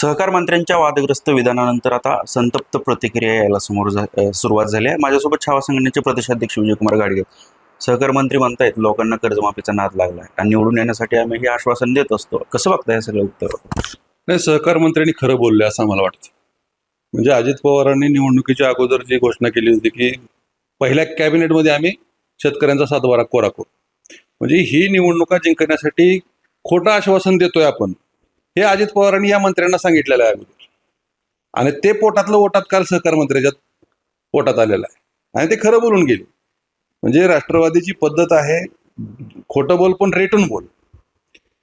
सहकार मंत्र्यांच्या वादग्रस्त विधानानंतर आता संतप्त प्रतिक्रिया यायला समोर झा- सुरुवात झाली आहे. माझ्यासोबत छावा संघटनेचे प्रदेशाध्यक्ष विजयकुमार गाडगे. सहकार मंत्री म्हणतायत लोकांना कर्जमाफीचा नाद लागला आहे आणि निवडून येण्यासाठी आम्ही हे आश्वासन देत असतो. कसं बघताय सगळं उत्तर? नाही सहकार मंत्र्यांनी खरं बोलले असं मला वाटतं. म्हणजे अजित पवारांनी निवडणुकीच्या अगोदर जी घोषणा केली होती की पहिल्या कॅबिनेटमध्ये आम्ही शेतकऱ्यांचा सातबारा कोरा करू म्हणजे ही निवडणुका जिंकण्यासाठी खोटं आश्वासन देतोय आपण. हे अजित पवारांनी या मंत्र्यांना सांगितलेलं आहे अगोदर. आणि ते पोटातलं ओटात काल सहकार मंत्र्याच्या पोटात आलेलं आहे. आणि ते खरं बोलून गेले. म्हणजे राष्ट्रवादीची पद्धत आहे खोटं बोल पण रेटून बोल.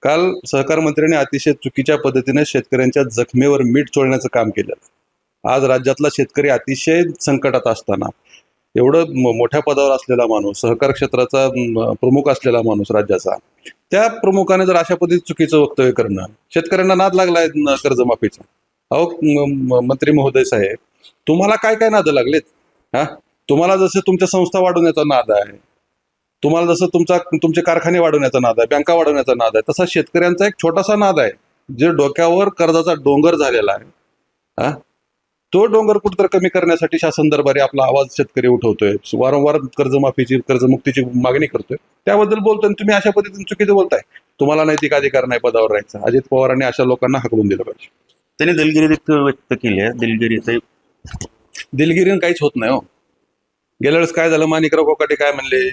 काल सहकार मंत्र्यांनी अतिशय चुकीच्या पद्धतीने शेतकऱ्यांच्या जखमेवर मीठ चोळण्याचं काम केलं आज राज्यातला शेतकरी अतिशय संकटात असताना एवढं मोठ्या पदावर असलेला माणूस सहकार क्षेत्राचा प्रमुख असलेला माणूस राज्याचा त्या प्रमुखाने जर अशा पद्धतीत चुकीचं वक्तव्य करणं शेतकऱ्यांना नाद लागलाय कर्जमाफीचा. अहो मंत्री महोदय साहेब तुम्हाला काय काय नाद लागलेत? हा? तुम्हाला जसं तुमच्या संस्था वाढवण्याचा नाद आहे तुम्हाला जसं तुमचा तुमचे कारखाने वाढवण्याचा नाद आहे बँका वाढवण्याचा नाद आहे तसा शेतकऱ्यांचा एक छोटासा नाद आहे जे डोक्यावर कर्जाचा डोंगर झालेला आहे. हा? तो डोंगर कुठतर कमी करण्यासाठी शासन दरबारी आपला आवाज शेतकरी उठवतोय. वारंवार कर्जमाफीची कर्जमुक्तीची मागणी करतोय. त्याबद्दल बोलतोय आणि तुम्ही अशा पद्धतीने चुकीचं बोलताय. तुम्हाला नैतिक अधिकार नाही पदावर राहायचा. अजित पवारांनी अशा लोकांना हकलून दिलं पाहिजे. त्यांनी दिलगिरी देखील व्यक्त केली आहे. दिलगिरीचं दिलगिरीनं काहीच होत नाही हो. गेल्या वेळेस काय झालं? माणिकराव कोकाटे काय म्हणले?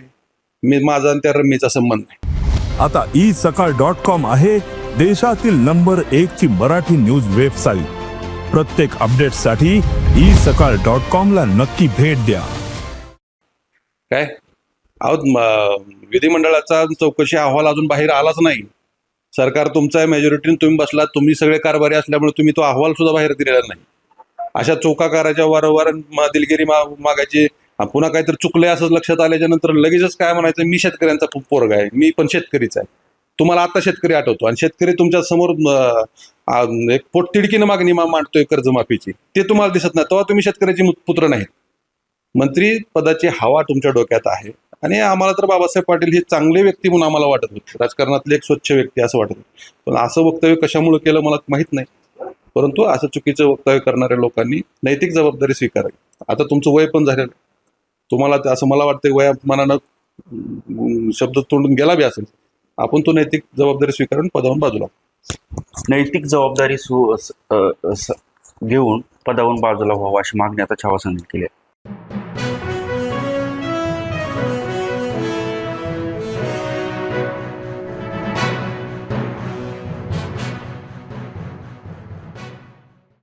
मी माझा आणि त्या रम्मीचा संबंध नाही. आता ई सकाळ डॉट कॉम आहे. देशातील नंबर एक ची मराठी न्यूज वेबसाईट. प्रत्येक अपडेटसाठी ई सकाळ डॉट कॉम ला नक्की भेट द्या. काय? अहो विधिमंडळाचा चौकशी अहवाल अजून बाहेर आलाच नाही. सरकार तुमचं आहे मेजॉरिटीने तुम्ही बसलात तुम्ही सगळे कारभारी असल्यामुळे तुम्ही तो अहवाल सुद्धा बाहेर दिलेला नाही. अशा चौका करायच्या वारंवार दिलगिरी मा मागायची पुन्हा काहीतरी चुकले असं लक्षात आल्याच्यानंतर लगेचच काय म्हणायचं मी शेतकऱ्यांचा खूप पोरगा आहे मी पण शेतकरीच आहे. तुम्हाला आता शेतकरी आठवतो. आणि शेतकरी तुमच्यासमोर एक पोटतिडकीनं मागणी मा- मांडतोय कर्जमाफीची. ते तुम्हाला दिसत नाही. तेव्हा तुम्ही शेतकऱ्याचे पुत्र नाहीत. मंत्री पदाची हवा तुमच्या डोक्यात आहे. आणि आम्हाला तर बाबासाहेब पाटील हे चांगले व्यक्ती म्हणून आम्हाला वाटत होते. राजकारणातले एक स्वच्छ व्यक्ती असं वाटत होते. पण असं वक्तव्य कशामुळे केलं मला माहीत नाही. परंतु असं चुकीचं वक्तव्य करणाऱ्या लोकांनी नैतिक जबाबदारी स्वीकारावी. आता तुमचं वय पण झालेलं तुम्हाला असं मला वाटतं वयामानानं अं, शब्द तोंडून गेला बी असेल. आपण तो नैतिक जबाबदारी स्वीकारून पदावरून बाजूला नैतिक जबाबदारी सु घेऊन पदावरून बाजूला व्हावं अशी मागणी आता छावा संघटनेने केली आहे.